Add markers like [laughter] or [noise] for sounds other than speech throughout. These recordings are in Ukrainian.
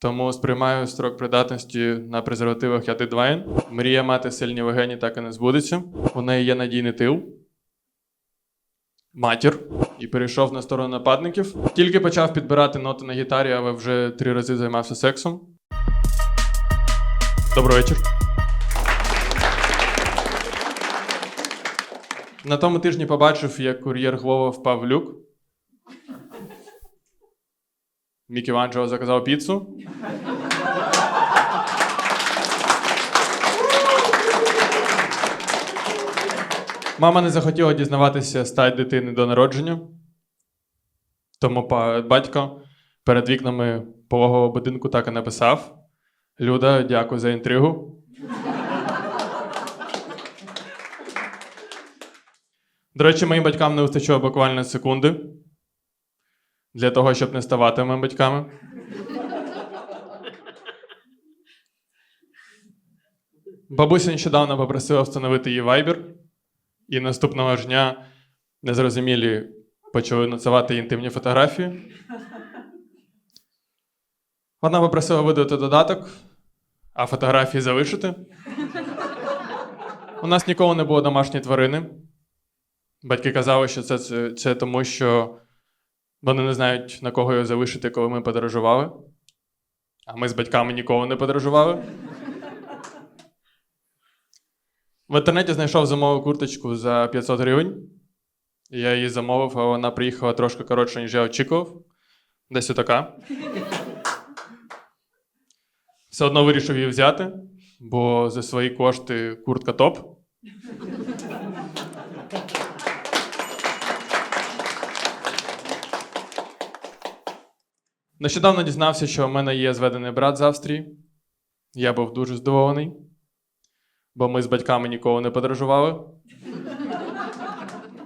Тому сприймаю строк придатності на презервативах Ядит Вайн. Мрія мати сильні легені так і не збудеться. У неї є надійний тил. Матір. І перейшов на сторону нападників. Тільки почав підбирати ноти на гітарі, але вже три рази займався сексом. Добрий вечір. На тому тижні побачив, як кур'єр Глова впав в люк. Мікеланджело заказав піцу. Мама не захотіла дізнаватися стать дитини до народження. Тому батько перед вікнами пологового будинку так і написав: Люда, дякую за інтригу. До речі, моїм батькам не вистачило буквально секунди для того, щоб не ставати моїми батьками. Бабуся нещодавно попросила встановити її вайбер, і наступного ж дня незрозумілі почали надсилати інтимні фотографії. Вона попросила видати додаток, а фотографії залишити. У нас ніколи не було домашньої тварини. Батьки казали, що це, це, це тому, що вони не знають, на кого його залишити, коли ми подорожували. А ми з батьками ніколи не подорожували. В інтернеті знайшов зимову курточку за 500 гривень. Я її замовив, а вона приїхала трошки коротше, ніж я очікував. Десь отака. Все одно вирішив її взяти, бо за свої кошти куртка топ. Нещодавно дізнався, що в мене є зведений брат з Австрії. Я був дуже здивований, бо ми з батьками ніколи не подорожували.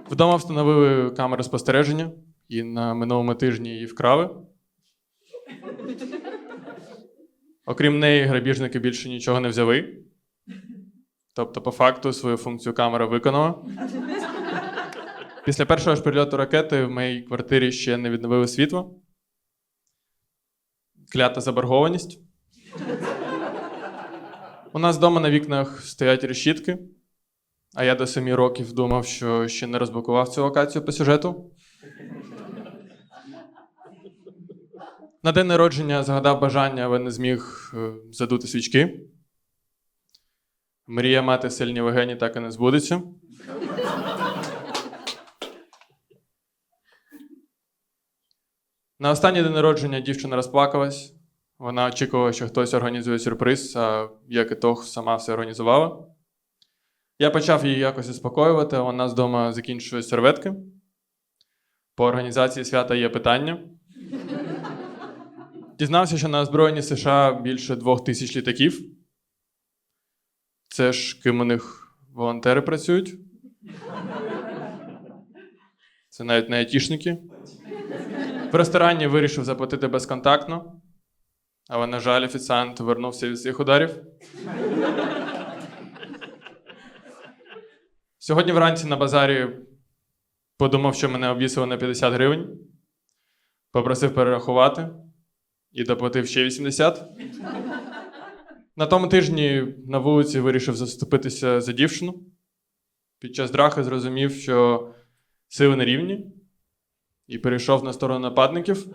Вдома встановили камеру спостереження, і на минулому тижні її вкрали. Окрім неї, грабіжники більше нічого не взяли. Тобто, по факту, свою функцію камера виконала. Після першого ж прильоту ракети в моїй квартирі ще не відновили світло. Клята заборгованість. У нас вдома на вікнах стоять решітки, а я до 7 років думав, що ще не розблокував цю локацію по сюжету. На день народження загадав бажання, але не зміг е, задути свічки. Мрія мати сильні легені так і не збудеться. На останній день народження дівчина розплакалась. Вона очікувала, що хтось організує сюрприз, а як і того, сама все організувала. Я почав її якось заспокоювати, у нас вдома закінчують серветки. По організації свята є питання. [laughs] Дізнався, що на озброєнні США більше двох тисяч літаків. Це ж ким у них волонтери працюють. [laughs] Це навіть не айтішники. В ресторані вирішив заплатити безконтактно, але, на жаль, офіціант вернувся від всіх ударів. Сьогодні вранці на базарі подумав, що мене обвісили на 50 гривень. Попросив перерахувати і доплатив ще 80. На тому тижні на вулиці вирішив заступитися за дівчину. Під час драхи зрозумів, що сили не рівні, і перейшов на сторону нападників.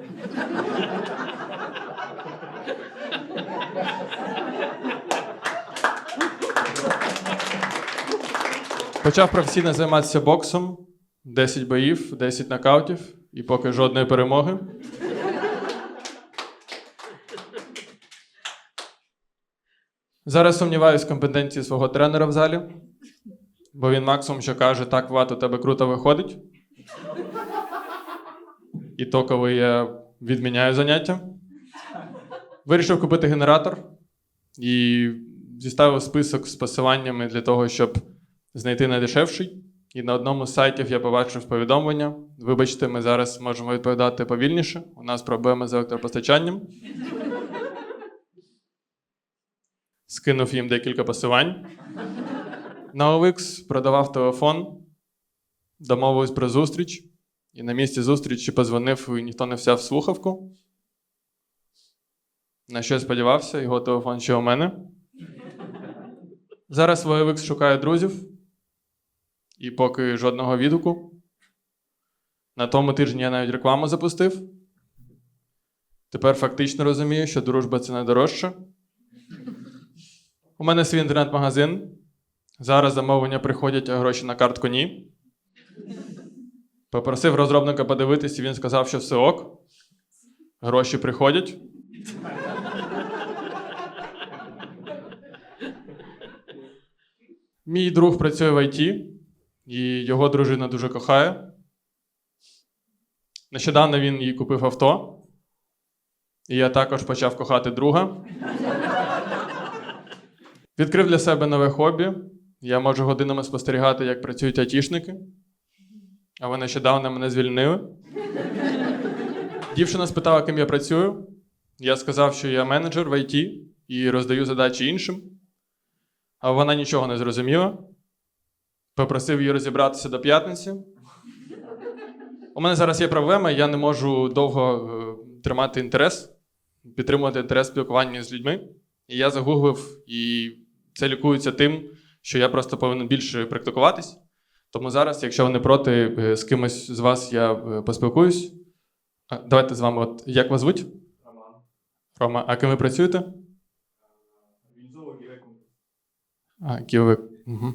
Почав професійно займатися боксом. 10 боїв, 10 нокаутів і поки жодної перемоги. Зараз сумніваюсь в компетенції свого тренера в залі, бо він максимум, що каже, так, у тебе круто виходить. І то, коли я відміняю заняття. Вирішив купити генератор і зіставив список з посиланнями для того, щоб знайти найдешевший. І на одному з сайтів я побачив повідомлення. Вибачте, ми зараз можемо відповідати повільніше. У нас проблеми з електропостачанням. Скинув їм декілька посилань. На OLX продавав телефон, домовились про зустріч. І на місці зустрічі позвонив, і ніхто не взяв слухавку. На що я сподівався, його телефон ще у мене. Зараз Воєвикс шукає друзів. І поки жодного відгуку. На тому тижні я навіть рекламу запустив. Тепер фактично розумію, що дружба це найдорожче. У мене свій інтернет-магазин. Зараз замовлення приходять, а гроші на картку ні. Попросив розробника подивитись, і він сказав, що все ок. Гроші приходять. Мій друг працює в ІТ, і його дружина дуже кохає. Нещодавно він їй купив авто. І я також почав кохати друга. Відкрив для себе нове хобі. Я можу годинами спостерігати, як працюють айтішники. А ви нещодавно мене звільнили. Дівчина спитала, ким я працюю. Я сказав, що я менеджер в ІТ і роздаю задачі іншим. А вона нічого не зрозуміла. Попросив її розібратися до п'ятниці. У мене зараз є проблема, я не можу довго е, тримати інтерес, підтримувати інтерес спілкування з людьми. І я загуглив, і це лікується тим, що я просто повинен більше практикуватись. Тому зараз, якщо ви не проти, е, з кимось з вас я е, поспілкуюсь. Давайте з вами, от як вас звуть? Роман. Рома, а ким ви працюєте? А, Києвик. Угу.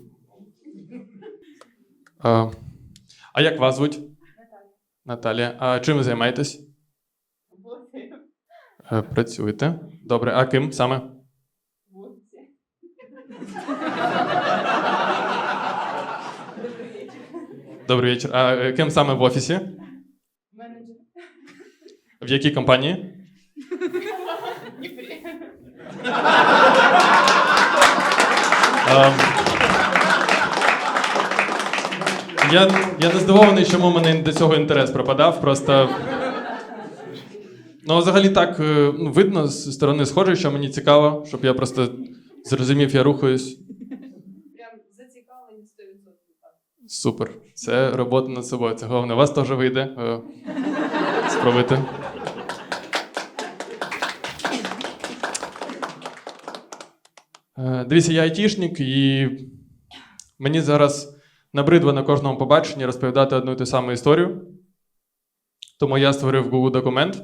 А, а як вас звуть? Наталія. А чим ви займаєтесь? Е, Працюєте. Добре. А ким саме? Добрий вечір. А е, ким саме в офісі? Менеджер. В якій компанії? Ем, Я, я не здивований, чому в мене до цього інтерес пропадав. Просто. Ну, взагалі так е, ну, видно з сторони схоже, що мені цікаво, щоб я просто зрозумів, я рухаюсь. Прям зацікавлені 100% так. Супер. Це робота над собою. Це головне. У вас теж вийде. Е, Спробуйте. Е, Дивіться, я айтішник, і мені зараз набридло на кожному побаченні розповідати одну і ту саму історію. Тому я створив Google документ,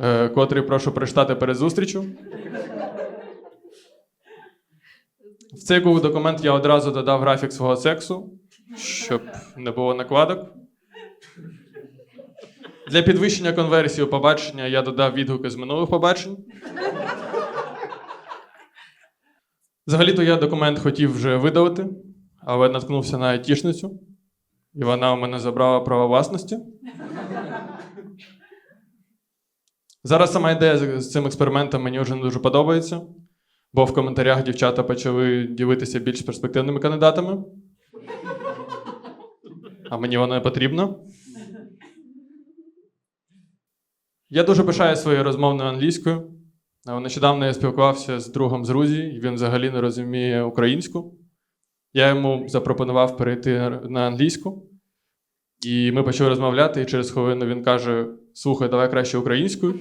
е, котрий прошу прочитати перед зустрічю. В цей Google документ я одразу додав графік свого сексу, щоб не було накладок. Для підвищення конверсії у побачення я додав відгуки з минулих побачень. Взагалі-то я документ хотів вже видалити, але наткнувся на айтішницю, і вона у мене забрала право власності. Зараз сама ідея з цим експериментом мені вже не дуже подобається, бо в коментарях дівчата почали ділитися більш перспективними кандидатами. А мені воно не потрібно. Я дуже пишаю своєю розмовною англійською. Нещодавно я спілкувався з другом з Грузії, і він взагалі не розуміє українську. Я йому запропонував перейти на англійську. І ми почали розмовляти, і через хвилину він каже: слухай, давай краще українською.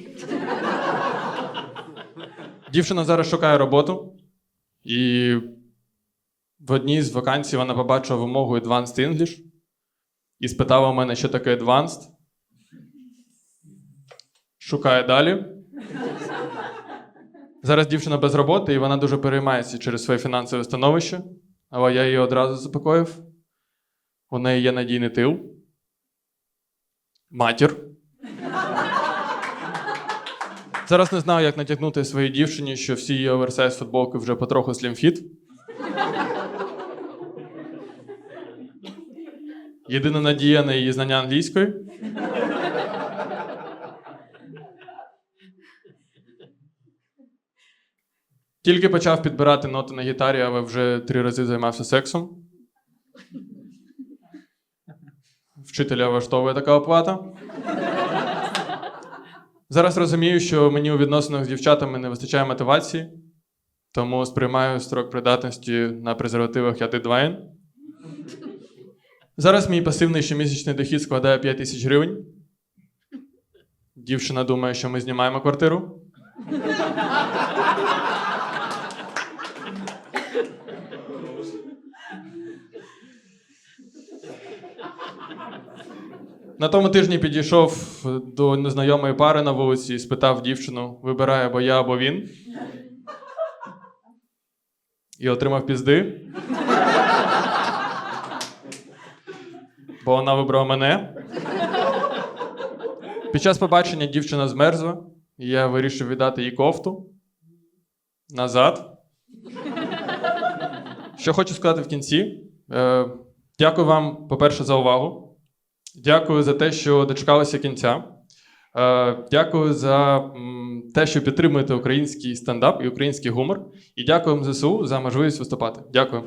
Дівчина зараз шукає роботу, і в одній з вакансій вона побачила вимогу Advanced English і спитала у мене, що таке Advanced. Шукає далі. Зараз дівчина без роботи, і вона дуже переймається через своє фінансове становище, але я її одразу заспокоїв. У неї є надійний тил. Матір. Зараз не знаю, як натякнути своїй дівчині, що всі її оверсайз футболки вже потроху слімфіт. Єдина надія на її знання англійської. Тільки почав підбирати ноти на гітарі, але вже три рази займався сексом. Вчителя влаштовує така оплата. Зараз розумію, що мені у відносинах з дівчатами не вистачає мотивації, тому сприймаю строк придатності на презервативах я дедвайн. Зараз мій пасивний щомісячний дохід складає 5 тисяч гривень. Дівчина думає, що ми знімаємо квартиру. На тому тижні підійшов до незнайомої пари на вулиці і спитав дівчину: вибирає або я, або він. І отримав пізди. Бо вона вибрала мене. Під час побачення дівчина змерзла, і я вирішив віддати їй кофту назад. Що хочу сказати в кінці. Е, дякую вам, по-перше, за увагу. Дякую за те, що дочекалися кінця. Е, дякую за те, що підтримуєте український стендап і український гумор. І дякую ЗСУ за можливість виступати. Дякую.